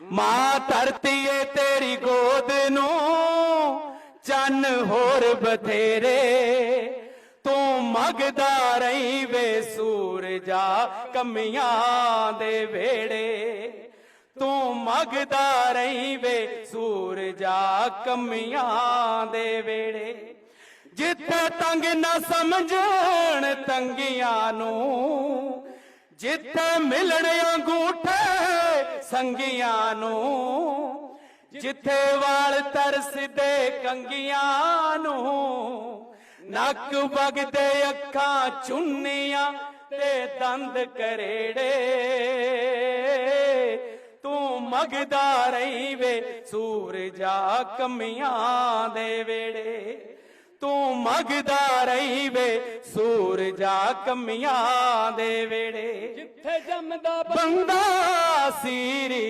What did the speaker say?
ਮਾਂ ਧਰਤੀ ਏ ਤੇਰੀ ਗੋਦ ਨੂੰ, ਚੰਨ ਹੋਰ ਬਥੇਰੇ। ਤੂੰ ਮਗਦਾ ਰਹੀ ਵੇ ਸੂਰਜਾ ਕਮੀਆਂ ਦੇ ਵੇੜੇ ਤੂੰ ਮਗਦਾ ਰਹੀ ਵੇ ਸੂਰਜਾ ਕਮੀਆਂ ਦੇ ਵੇੜੇ ਜਿੱਥੇ ਤੰਗ ਨਾ ਸਮਝਣ ਤੰਗੀਆਂ ਨੂੰ, ਜਿੱਥੇ ਮਿਲਣ ਅੰਗੂਠੇ ਸੰਗੀਆਂ ਨੂੰ ਜਿੱਥੇ ਵਾਲ ਤਰਸਦੇ ਕੰਗੀਆਂ ਨੂੰ ਨੱਕ ਵਗਦੇ ਅੱਖਾਂ ਚੁੰਨੀਆਂ ਤੇ ਦੰਦ ਕਰੇੜੇ। ਤੂੰ ਮਗਦਾ ਰਹੀ ਵੇ ਸੂਰਜਾ ਕਮੀਆਂ ਦੇ ਵੇੜੇ। ਤੂੰ ਮਗਦਾ ਰਹੀ ਵੇ ਸੂਰਜਾ ਕਮੀਆਂ ਦੇ ਵੇੜੇ। ਜਿੱਥੇ ਜੰਮਦਾ ਬੰਦਾ City.